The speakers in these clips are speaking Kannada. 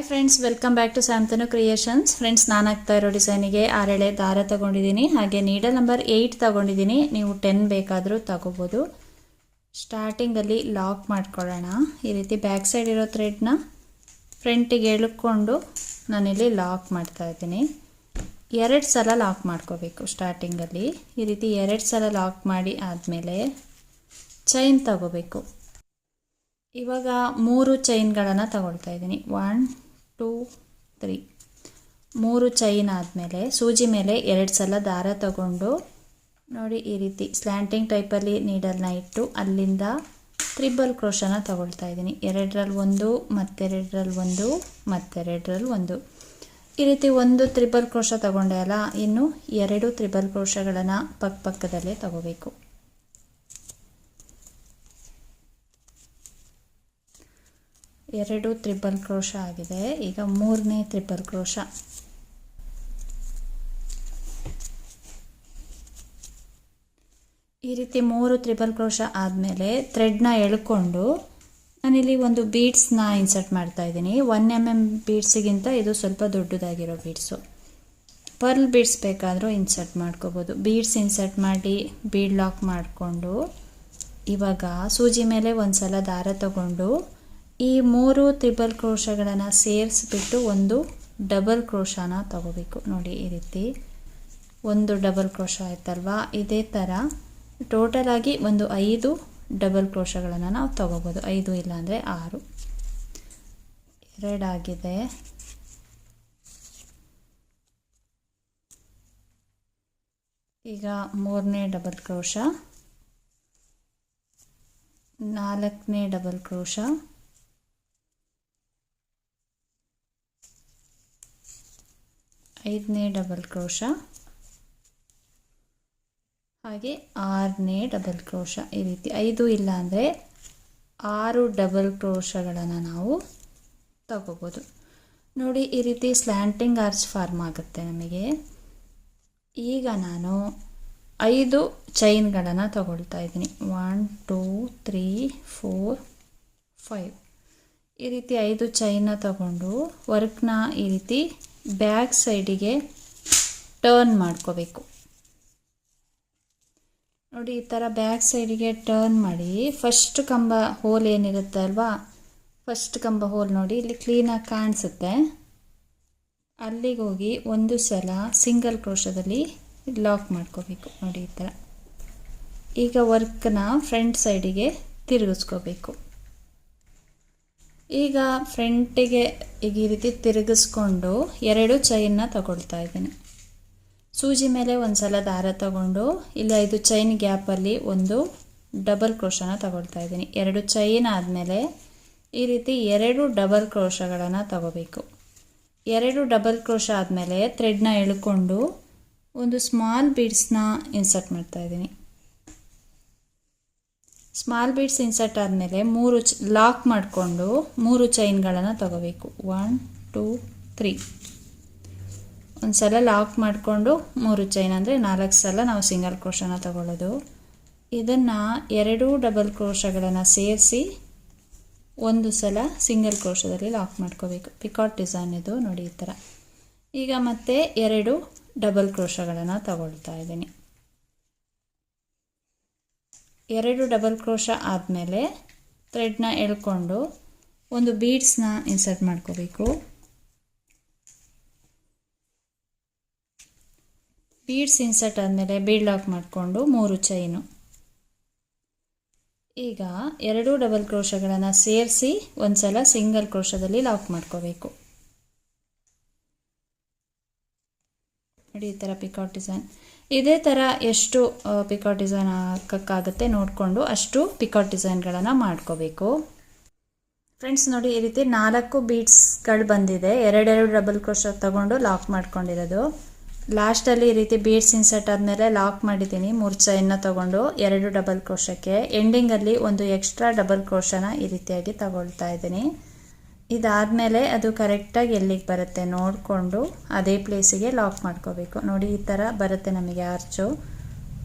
Hi friends welcome back to Samthanu creations friends ನಾನು ಆಗ್ತಾ ಇರೋ ಡಿಸೈನಿಗೆ ಆರೆಳೆ ದಾರ ತಗೊಂಡಿದ್ದೀನಿ. ಹಾಗೆ ನೀಡಲ್ ನಂಬರ್ ಏಯ್ಟ್ ತಗೊಂಡಿದ್ದೀನಿ. ನೀವು ಟೆನ್ ಬೇಕಾದರೂ ತಗೋಬೋದು. ಸ್ಟಾರ್ಟಿಂಗಲ್ಲಿ ಲಾಕ್ ಮಾಡ್ಕೊಳ್ಳೋಣ. ಈ ರೀತಿ ಬ್ಯಾಕ್ ಸೈಡ್ ಇರೋ ಥ್ರೆಡ್ನ ಫ್ರಂಟಿಗೆ ಎಳ್ಕೊಂಡು ನಾನಿಲ್ಲಿ ಲಾಕ್ ಮಾಡ್ತಾ ಇದ್ದೀನಿ. ಎರಡು ಸಲ ಲಾಕ್ ಮಾಡ್ಕೋಬೇಕು ಸ್ಟಾರ್ಟಿಂಗಲ್ಲಿ ಈ ರೀತಿ ಎರಡು ಸಲ ಲಾಕ್ ಮಾಡಿ ಆದಮೇಲೆ ಚೈನ್ ತಗೋಬೇಕು. ಇವಾಗ ಮೂರು ಚೈನ್ಗಳನ್ನು ತಗೊಳ್ತಾ ಇದ್ದೀನಿ. ಒನ್ ಟೂ ತ್ರೀ ಮೂರು ಚೈನ್ ಆದಮೇಲೆ, ಸೂಜಿ ಮೇಲೆ ಎರಡು ಸಲ ದಾರ ತಗೊಂಡು, ನೋಡಿ ಈ ರೀತಿ ಸ್ಲ್ಯಾಂಟಿಂಗ್ ಟೈಪಲ್ಲಿ ನೀಡಲ್ನ ಇಟ್ಟು ಅಲ್ಲಿಂದ ತ್ರಿಬಲ್ ಕ್ರೋಶನ ತಗೊಳ್ತಾ ಇದ್ದೀನಿ. ಎರಡರಲ್ಲಿ ಒಂದು, ಮತ್ತೆರಡರಲ್ಲಿ ಒಂದು ಮತ್ತೆರಡರಲ್ಲಿ ಒಂದು. ಈ ರೀತಿ ಒಂದು ತ್ರಿಬಲ್ ಕ್ರೋಶ ತಗೊಂಡೆ ಅಲ್ಲ, ಇನ್ನು ಎರಡು ತ್ರಿಬಲ್ ಕ್ರೋಶಗಳನ್ನು ಪಕ್ಕ ಪಕ್ಕದಲ್ಲೇ ತಗೋಬೇಕು. ಎರಡು ತ್ರಿಬಲ್ ಕ್ರೋಶ ಆಗಿದೆ. ಈಗ ಮೂರನೇ ತ್ರಿಬಲ್ ಕ್ರೋಶ. ಈ ರೀತಿ ಮೂರು ತ್ರಿಬಲ್ ಕ್ರೋಶ ಆದಮೇಲೆ ಥ್ರೆಡ್ನ ಎಳ್ಕೊಂಡು ನಾನಿಲ್ಲಿ ಒಂದು ಬೀಡ್ಸ್ನ ಇನ್ಸರ್ಟ್ ಮಾಡ್ತಾ ಇದ್ದೀನಿ. ಒನ್ ಎಂ ಎಂ ಬೀಡ್ಸಿಗಿಂತ ಇದು ಸ್ವಲ್ಪ ದೊಡ್ಡದಾಗಿರೋ ಬೀಡ್ಸು ಪರ್ಲ್ ಬೀಡ್ಸ್ ಬೇಕಾದರೂ ಇನ್ಸರ್ಟ್ ಮಾಡ್ಕೋಬೋದು. ಬೀಡ್ಸ್ ಇನ್ಸರ್ಟ್ ಮಾಡಿ ಬೀಡ್ ಲಾಕ್ ಮಾಡಿಕೊಂಡು ಇವಾಗ ಸೂಜಿ ಮೇಲೆ ಒಂದು ಸಲ ದಾರ ತಗೊಂಡು ಈ ಮೂರು ತ್ರಿಬಲ್ ಕ್ರೋಶಗಳನ್ನು ಸೇರಿಸ್ಬಿಟ್ಟು ಒಂದು ಡಬಲ್ ಕ್ರೋಶನ ತಗೋಬೇಕು. ನೋಡಿ, ಈ ರೀತಿ ಒಂದು ಡಬಲ್ ಕ್ರೋಶ ಆಯ್ತಲ್ವಾ? ಇದೇ ಥರ ಟೋಟಲ್ ಆಗಿ ಒಂದು ಐದು ಡಬಲ್ ಕ್ರೋಶಗಳನ್ನು ನಾವು ತಗೋಬೋದು. ಐದು ಇಲ್ಲಾಂದರೆ ಆರು. ಎರಡಾಗಿದೆ. ಈಗ ಮೂರನೇ ಡಬಲ್ ಕ್ರೋಶ, ನಾಲ್ಕನೇ ಡಬಲ್ ಕ್ರೋಶ ಐದನೇ ಡಬಲ್ ಕ್ರೋಶ. ಹಾಗೆ ಆರನೇ ಡಬಲ್ ಕ್ರೋಶ ಈ ರೀತಿ. ಐದು ಇಲ್ಲ ಅಂದರೆ ಆರು ಡಬಲ್ ಕ್ರೋಶಗಳನ್ನು ನಾವು ತಗೋಬೋದು. ನೋಡಿ ಈ ರೀತಿ ಸ್ಲ್ಯಾಂಟಿಂಗ್ ಆರ್ಚ್ ಫಾರ್ಮ್ ಆಗುತ್ತೆ ನಮಗೆ. ಈಗ ನಾನು ಐದು ಚೈನ್ಗಳನ್ನು ತಗೊಳ್ತಾ ಇದ್ದೀನಿ. One two three four five ಈ ರೀತಿ ಐದು ಚೈನ್ನ ತಗೊಂಡು ವರ್ಕ್ನ ಈ ರೀತಿ ಬ್ಯಾಕ್ ಸೈಡಿಗೆ ಟರ್ನ್ ಮಾಡ್ಕೋಬೇಕು. ನೋಡಿ, ಈ ಥರ ಬ್ಯಾಕ್ ಸೈಡಿಗೆ ಟರ್ನ್ ಮಾಡಿ, ಫಸ್ಟ್ ಕಂಬ ಹೋಲ್ ಏನಿರುತ್ತೆ ಅಲ್ವಾ? ಫಸ್ಟ್ ಕಂಬ ಹೋಲ್ ನೋಡಿ, ಇಲ್ಲಿ ಕ್ಲೀನಾಗಿ ಕಾಣಿಸುತ್ತೆ. ಅಲ್ಲಿಗೆ ಹೋಗಿ ಒಂದು ಸಲ ಸಿಂಗಲ್ ಕ್ರೋಶದಲ್ಲಿ ಲಾಕ್ ಮಾಡ್ಕೋಬೇಕು. ನೋಡಿ, ಈ ಥರ. ಈಗ ವರ್ಕ್ನ ಫ್ರಂಟ್ ಸೈಡಿಗೆ ತಿರುಗಿಸ್ಕೋಬೇಕು. ಈಗ ಫ್ರಂಟಿಗೆ ಈಗ ಈ ರೀತಿ ತಿರುಗಿಸ್ಕೊಂಡು ಎರಡು ಚೈನ್ನ ತಗೊಳ್ತಾ ಇದ್ದೀನಿ. ಸೂಜಿ ಮೇಲೆ ಒಂದು ಸಲ ದಾರ ತಗೊಂಡು, ಇಲ್ಲ ಐದು ಚೈನ್ ಗ್ಯಾಪಲ್ಲಿ ಒಂದು ಡಬಲ್ ಕ್ರೋಶನ ತಗೊಳ್ತಾ ಇದ್ದೀನಿ. ಎರಡು ಚೈನ್ ಆದಮೇಲೆ ಈ ರೀತಿ ಎರಡು ಡಬಲ್ ಕ್ರೋಶಗಳನ್ನು ತಗೋಬೇಕು. ಎರಡು ಡಬಲ್ ಕ್ರೋಶ ಆದಮೇಲೆ ಥ್ರೆಡ್ನ ಎಳ್ಕೊಂಡು ಒಂದು ಸ್ಮಾಲ್ ಬೀಡ್ಸ್ನ ಇನ್ಸರ್ಟ್ ಮಾಡ್ತಾ ಇದ್ದೀನಿ. ಸ್ಮಾಲ್ ಬೀಡ್ಸ್ ಇನ್ಸರ್ಟ್ ಆದಮೇಲೆ ಮೂರು ಲಾಕ್ ಮಾಡಿಕೊಂಡು ಮೂರು ಚೈನ್ಗಳನ್ನು ತಗೋಬೇಕು. ಒನ್ ಟೂ ತ್ರೀ ಒಂದು ಸಲ ಲಾಕ್ ಮಾಡಿಕೊಂಡು ಮೂರು ಚೈನ್ ಅಂದರೆ ನಾಲ್ಕು ಸಲ ನಾವು ಸಿಂಗಲ್ ಕ್ರೋಶನ ತಗೊಳ್ಳೋದು. ಇದನ್ನು ಎರಡು ಡಬಲ್ ಕ್ರೋಶಗಳನ್ನು ಸೇರಿಸಿ ಒಂದು ಸಲ ಸಿಂಗಲ್ ಕ್ರೋಶದಲ್ಲಿ ಲಾಕ್ ಮಾಡ್ಕೋಬೇಕು. ಪಿಕಾಟ್ ಡಿಸೈನ್ ಇದು ನೋಡಿ ಈ ಥರ ಈಗ ಮತ್ತೆ ಎರಡು ಡಬಲ್ ಕ್ರೋಶಗಳನ್ನು ತಗೊಳ್ತಾ ಇದ್ದೀನಿ. ಎರಡು ಡಬಲ್ ಕ್ರೋಶ ಆದಮೇಲೆ ಥ್ರೆಡ್ನ ಎಳ್ಕೊಂಡು ಒಂದು ಬೀಡ್ಸ್ನ ಇನ್ಸರ್ಟ್ ಮಾಡ್ಕೋಬೇಕು. ಬೀಡ್ಸ್ ಇನ್ಸರ್ಟ್ ಆದಮೇಲೆ ಬೀಡ್ ಲಾಕ್ ಮಾಡಿಕೊಂಡು ಮೂರು ಚೈನು. ಈಗ ಎರಡು ಡಬಲ್ ಕ್ರೋಶಗಳನ್ನು ಸೇರಿಸಿ ಒಂದು ಸಲ ಸಿಂಗಲ್ ಕ್ರೋಶದಲ್ಲಿ ಲಾಕ್ ಮಾಡ್ಕೋಬೇಕು. ನೋಡಿ ಈ ಥರ ಪಿಕಾಟ್ ಡಿಸೈನ್. ಇದೇ ಥರ ಎಷ್ಟು ಪಿಕಾಟ್ ಡಿಸೈನ್ ಹಾಕೋಕ್ಕಾಗುತ್ತೆ ನೋಡಿಕೊಂಡು ಅಷ್ಟು ಪಿಕಾಟ್ ಡಿಸೈನ್ಗಳನ್ನು ಮಾಡ್ಕೋಬೇಕು. ಫ್ರೆಂಡ್ಸ್ ನೋಡಿ ಈ ರೀತಿ ನಾಲ್ಕು ಬೀಡ್ಸ್ಗಳು ಬಂದಿದೆ. ಎರಡೆರಡು ಡಬಲ್ ಕ್ರೋಶ ತಗೊಂಡು ಲಾಕ್ ಮಾಡ್ಕೊಂಡಿರೋದು. ಲಾಸ್ಟಲ್ಲಿ ಈ ರೀತಿ ಬೀಡ್ಸ್ ಇನ್ಸರ್ಟ್ ಆದಮೇಲೆ ಲಾಕ್ ಮಾಡಿದ್ದೀನಿ. ಮೂರು ಚೈನ್ನ ತಗೊಂಡು ಎರಡು ಡಬಲ್ ಕ್ರೋಶಕ್ಕೆ ಎಂಡಿಂಗಲ್ಲಿ ಒಂದು ಎಕ್ಸ್ಟ್ರಾ ಡಬಲ್ ಕ್ರೋಶನ ಈ ರೀತಿಯಾಗಿ ತಗೊಳ್ತಾ ಇದ್ದೀನಿ. ಇದಾದಮೇಲೆ ಅದು ಕರೆಕ್ಟಾಗಿ ಎಲ್ಲಿಗೆ ಬರುತ್ತೆ ನೋಡಿಕೊಂಡು ಅದೇ ಪ್ಲೇಸಿಗೆ ಲಾಕ್ ಮಾಡ್ಕೋಬೇಕು. ನೋಡಿ, ಈ ಥರ ಬರುತ್ತೆ ನಮಗೆ ಆರ್ಚು.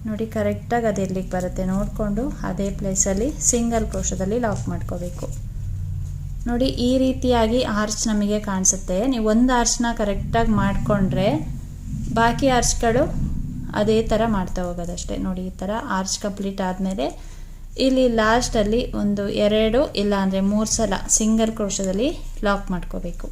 ನೋಡಿ, ಕರೆಕ್ಟಾಗಿ ಅದು ಎಲ್ಲಿಗೆ ಬರುತ್ತೆ ನೋಡಿಕೊಂಡು ಅದೇ ಪ್ಲೇಸಲ್ಲಿ ಸಿಂಗಲ್ ಕ್ರೋಶದಲ್ಲಿ ಲಾಕ್ ಮಾಡ್ಕೋಬೇಕು. ನೋಡಿ, ಈ ರೀತಿಯಾಗಿ ಆರ್ಚ್ ನಮಗೆ ಕಾಣಿಸುತ್ತೆ. ನೀವು ಒಂದು ಆರ್ಚ್ನ ಕರೆಕ್ಟಾಗಿ ಮಾಡಿಕೊಂಡ್ರೆ ಬಾಕಿ ಆರ್ಚ್ಗಳು ಅದೇ ಥರ ಮಾಡ್ತಾ ಹೋಗೋದಷ್ಟೇ. ನೋಡಿ, ಈ ಥರ ಆರ್ಚ್ ಕಂಪ್ಲೀಟ್ ಆದಮೇಲೆ ಇಲ್ಲಿ ಲಾಸ್ಟಲ್ಲಿ ಒಂದು ಎರಡು ಇಲ್ಲ ಅಂದರೆ ಮೂರು ಸಲ ಸಿಂಗಲ್ ಕ್ರೋಶದಲ್ಲಿ ಲಾಕ್ ಮಾಡ್ಕೋಬೇಕು.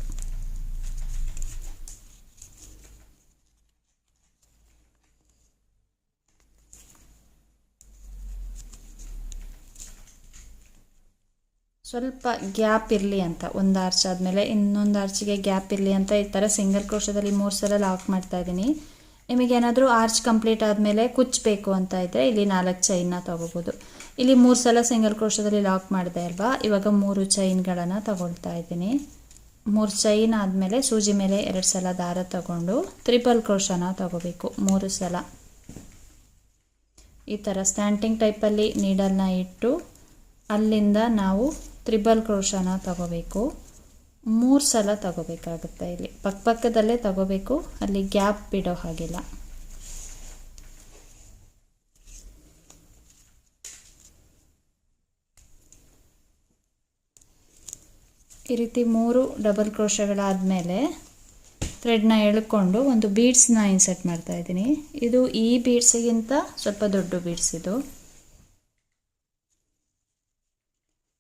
ಸ್ವಲ್ಪ ಗ್ಯಾಪ್ ಇರಲಿ ಅಂತ, ಒಂದು ಆರ್ಚ್ ಆದಮೇಲೆ ಇನ್ನೊಂದು ಆರ್ಚಿಗೆ ಗ್ಯಾಪ್ ಇರಲಿ ಅಂತ ಈ ಥರ ಸಿಂಗಲ್ ಕ್ರೋಶದಲ್ಲಿ ಮೂರು ಸಲ ಲಾಕ್ ಮಾಡ್ತಾ ಇದ್ದೀನಿ. ನಿಮಗೇನಾದರೂ ಆರ್ಚ್ ಕಂಪ್ಲೀಟ್ ಆದಮೇಲೆ ಕುಚ್ಚಬೇಕು ಅಂತ ಇದ್ದರೆ ಇಲ್ಲಿ ನಾಲ್ಕು ಚೈನ್ನ ತೊಗೋಬೋದು. ಇಲ್ಲಿ ಮೂರು ಸಲ ಸಿಂಗಲ್ ಕ್ರೋಶದಲ್ಲಿ ಲಾಕ್ ಮಾಡಿದೆ ಅಲ್ವಾ? ಇವಾಗ ಮೂರು ಚೈನ್ಗಳನ್ನು ತಗೊಳ್ತಾ ಇದ್ದೀನಿ. ಮೂರು ಚೈನ್ ಆದಮೇಲೆ ಸೂಜಿ ಮೇಲೆ ಎರಡು ಸಲ ದಾರ ತಗೊಂಡು ತ್ರಿಪಲ್ ಕ್ರೋಶನ ತಗೋಬೇಕು ಮೂರು ಸಲ. ಈ ಥರ ಸ್ಟ್ಯಾಂಟಿಂಗ್ ಟೈಪಲ್ಲಿ ನೀಡಲ್ನ ಇಟ್ಟು ಅಲ್ಲಿಂದ ನಾವು ತ್ರಿಬಲ್ ಕ್ರೋಶನ ತಗೋಬೇಕು. ಮೂರು ಸಲ ತಗೋಬೇಕಾಗುತ್ತೆ ಇಲ್ಲಿ. ಪಕ್ಕಪಕ್ಕದಲ್ಲೇ ತಗೋಬೇಕು. ಅಲ್ಲಿ ಗ್ಯಾಪ್ ಬಿಡೋ ಹಾಗಿಲ್ಲ. ಈ ರೀತಿ ಮೂರು ಡಬಲ್ ಕ್ರೋಶಗಳಾದಮೇಲೆ ಥ್ರೆಡ್ನ ಎಳ್ಕೊಂಡು ಒಂದು ಬೀಡ್ಸ್ನ ಇನ್ಸರ್ಟ್ ಮಾಡ್ತಾ ಇದ್ದೀನಿ. ಇದು ಈ ಬೀಡ್ಸಿಗಿಂತ ಸ್ವಲ್ಪ ದೊಡ್ಡ ಬೀಡ್ಸ್ ಇದು.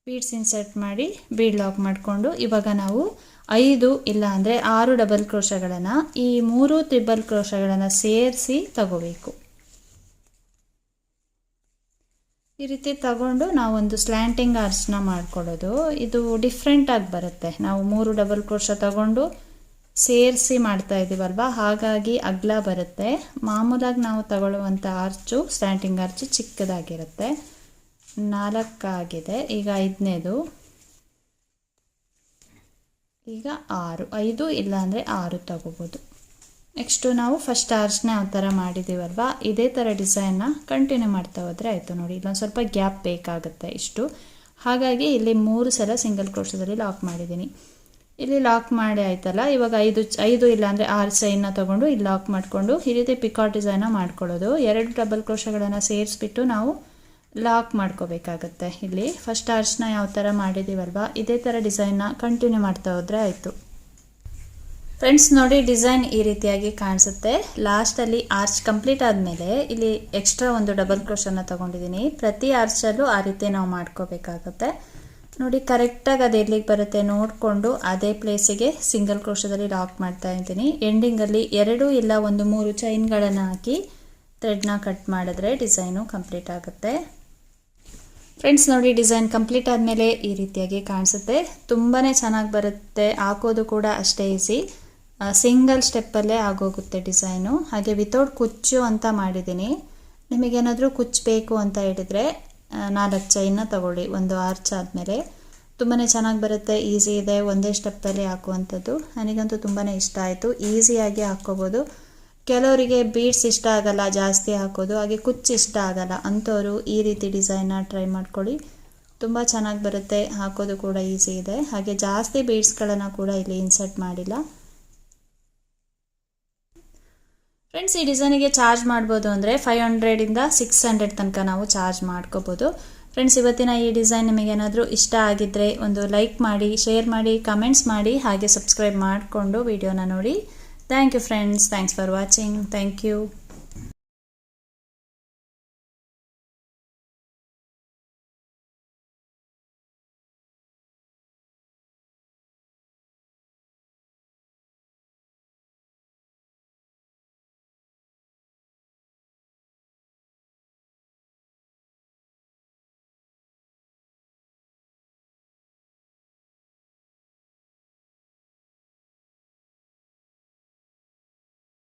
ಬೀಡ್ಸ್ ಇನ್ಸರ್ಟ್ ಮಾಡಿ ಬೀಡ್ ಲಾಕ್ ಮಾಡಿಕೊಂಡು ಇವಾಗ ನಾವು ಐದು ಇಲ್ಲ ಅಂದರೆ ಆರು ಡಬಲ್ ಕ್ರೋಶಗಳನ್ನು ಈ ಮೂರು ತ್ರಿಬಲ್ ಕ್ರೋಶಗಳನ್ನು ಸೇರಿಸಿ ತಗೋಬೇಕು. ಈ ರೀತಿ ತಗೊಂಡು ನಾವೊಂದು ಸ್ಲ್ಯಾಂಟಿಂಗ್ ಆರ್ಚ್ನ ಮಾಡ್ಕೊಳ್ಳೋದು ಇದು ಡಿಫ್ರೆಂಟಾಗಿ ಬರುತ್ತೆ. ನಾವು ಮೂರು ಡಬಲ್ ಕ್ರೋಶ ತಗೊಂಡು ಸೇರಿಸಿ ಮಾಡ್ತಾ ಇದ್ದೀವಲ್ವ ಹಾಗಾಗಿ ಅಗ್ಲ ಬರುತ್ತೆ. ಮಾಮೂಲಾಗಿ ನಾವು ತಗೊಳ್ಳುವಂಥ ಆರ್ಚು ಸ್ಲ್ಯಾಂಟಿಂಗ್ ಆರ್ಚು ಚಿಕ್ಕದಾಗಿರುತ್ತೆ. ನಾಲ್ಕಾಗಿದೆ. ಈಗ ಐದನೇದು. ಈಗ ಆರು. ಐದು ಇಲ್ಲಾಂದರೆ ಆರು ತಗೋಬೋದು. ನೆಕ್ಸ್ಟು ನಾವು ಫಸ್ಟ್ ಆರ್ಚ್ನ ಯಾವ ಥರ ಮಾಡಿದ್ದೀವಲ್ವ? ಇದೇ ಥರ ಡಿಸೈನ್ನ ಕಂಟಿನ್ಯೂ ಮಾಡ್ತಾ ಹೋದರೆ ಆಯಿತು ನೋಡಿ. ಇಲ್ಲೊಂದು ಸ್ವಲ್ಪ ಗ್ಯಾಪ್ ಬೇಕಾಗುತ್ತೆ ಇಷ್ಟು. ಹಾಗಾಗಿ ಇಲ್ಲಿ ಮೂರು ಸಲ ಸಿಂಗಲ್ ಕ್ರೋಶದಲ್ಲಿ ಲಾಕ್ ಮಾಡಿದ್ದೀನಿ. ಇಲ್ಲಿ ಲಾಕ್ ಮಾಡಿ ಆಯ್ತಲ್ಲ? ಇವಾಗ ಐದು ಐದು ಇಲ್ಲಾಂದರೆ ಆರು ಸೈನ್ನ ತೊಗೊಂಡು ಇಲ್ಲಿ ಲಾಕ್ ಮಾಡಿಕೊಂಡು ಈ ರೀತಿ ಪಿಕಾಟ್ ಡಿಸೈನ ಮಾಡ್ಕೊಳ್ಳೋದು. ಎರಡು ಡಬಲ್ ಕ್ರೋಶಗಳನ್ನು ಸೇರಿಸ್ಬಿಟ್ಟು ನಾವು ಲಾಕ್ ಮಾಡ್ಕೋಬೇಕಾಗತ್ತೆ ಇಲ್ಲಿ. ಫಸ್ಟ್ ಆರ್ಚ್ನ ಯಾವ ಥರ ಮಾಡಿದ್ದೀವಲ್ವ? ಇದೇ ಥರ ಡಿಸೈನ್ನ ಕಂಟಿನ್ಯೂ ಮಾಡ್ತಾ ಹೋದರೆ ಆಯಿತು. ಫ್ರೆಂಡ್ಸ್ ನೋಡಿ ಡಿಸೈನ್ ಈ ರೀತಿಯಾಗಿ ಕಾಣಿಸುತ್ತೆ. ಲಾಸ್ಟಲ್ಲಿ ಆರ್ಚ್ ಕಂಪ್ಲೀಟ್ ಆದಮೇಲೆ ಇಲ್ಲಿ ಎಕ್ಸ್ಟ್ರಾ ಒಂದು ಡಬಲ್ ಕ್ರೋಶನ್ನು ತೊಗೊಂಡಿದ್ದೀನಿ. ಪ್ರತಿ ಆರ್ಚಲ್ಲೂ ಆ ರೀತಿ ನಾವು ಮಾಡ್ಕೋಬೇಕಾಗುತ್ತೆ. ನೋಡಿ ಕರೆಕ್ಟಾಗಿ ಅದು ಎಲ್ಲಿಗೆ ಬರುತ್ತೆ ನೋಡಿಕೊಂಡು ಅದೇ ಪ್ಲೇಸಿಗೆ ಸಿಂಗಲ್ ಕ್ರೋಶದಲ್ಲಿ ಲಾಕ್ ಮಾಡ್ತಾ ಇದ್ದೀನಿ. ಎಂಡಿಂಗಲ್ಲಿ ಎರಡು ಇಲ್ಲ ಒಂದು ಮೂರು ಚೈನ್ಗಳನ್ನು ಹಾಕಿ ಥ್ರೆಡ್ನ ಕಟ್ ಮಾಡಿದ್ರೆ ಡಿಸೈನು ಕಂಪ್ಲೀಟ್ ಆಗುತ್ತೆ. ಫ್ರೆಂಡ್ಸ್ ನೋಡಿ ಡಿಸೈನ್ ಕಂಪ್ಲೀಟ್ ಆದಮೇಲೆ ಈ ರೀತಿಯಾಗಿ ಕಾಣಿಸುತ್ತೆ. ತುಂಬಾ ಚೆನ್ನಾಗಿ ಬರುತ್ತೆ. ಹಾಕೋದು ಕೂಡ ಅಷ್ಟೇ ಈಸಿ ಸಿಂಗಲ್ ಸ್ಟೆಪ್ಪಲ್ಲೇ ಆಗೋಗುತ್ತೆ ಡಿಸೈನು. ಹಾಗೆ ವಿತೌಟ್ ಕುಚ್ಚು ಅಂತ ಮಾಡಿದ್ದೀನಿ. ನಿಮಗೇನಾದರೂ ಕುಚ್ಚಬೇಕು ಅಂತ ಹೇಳಿದರೆ ನಾಲ್ಕು ಚೈನ ತಗೊಳ್ಳಿ, ಒಂದು ಆರ್ಚ್ ಆದಮೇಲೆ. ತುಂಬಾ ಚೆನ್ನಾಗಿ ಬರುತ್ತೆ ಈಸಿ ಇದೆ, ಒಂದೇ ಸ್ಟೆಪ್ಪಲ್ಲಿ ಹಾಕುವಂಥದ್ದು. ನನಗಂತೂ ತುಂಬಾ ಇಷ್ಟ ಆಯಿತು. ಈಸಿಯಾಗಿ ಹಾಕ್ಕೋಬೋದು. ಕೆಲವರಿಗೆ ಬೀಡ್ಸ್ ಇಷ್ಟ ಆಗಲ್ಲ, ಜಾಸ್ತಿ ಹಾಕೋದು. ಹಾಗೆ ಕುಚ್ಚು ಇಷ್ಟ ಆಗಲ್ಲ. ಅಂಥವರು ಈ ರೀತಿ ಡಿಸೈನ್ನ ಟ್ರೈ ಮಾಡ್ಕೊಳ್ಳಿ. ತುಂಬ ಚೆನ್ನಾಗಿ ಬರುತ್ತೆ, ಹಾಕೋದು ಕೂಡ ಈಸಿ ಇದೆ. ಹಾಗೆ ಜಾಸ್ತಿ ಬೀಡ್ಸ್ಗಳನ್ನು ಕೂಡ ಇಲ್ಲಿ ಇನ್ಸರ್ಟ್ ಮಾಡಿಲ್ಲ. ಫ್ರೆಂಡ್ಸ್ ಈ ಡಿಸೈನಿಗೆ ಚಾರ್ಜ್ ಮಾಡ್ಬೋದು ಅಂದರೆ ಫೈವ್ ಹಂಡ್ರೆಡಿಂದ ಸಿಕ್ಸ್ ಹಂಡ್ರೆಡ್ ತನಕ ನಾವು ಚಾರ್ಜ್ ಮಾಡ್ಕೋಬೋದು. ಫ್ರೆಂಡ್ಸ್ ಇವತ್ತಿನ ಈ ಡಿಸೈನ್ ನಿಮಗೇನಾದರೂ ಇಷ್ಟ ಆಗಿದ್ದರೆ ಒಂದು ಲೈಕ್ ಮಾಡಿ ಶೇರ್ ಮಾಡಿ ಕಮೆಂಟ್ಸ್ ಮಾಡಿ, ಹಾಗೆ ಸಬ್ಸ್ಕ್ರೈಬ್ ಮಾಡಿಕೊಂಡು ವಿಡಿಯೋನ ನೋಡಿ. Thank you friends thanks for watching thank you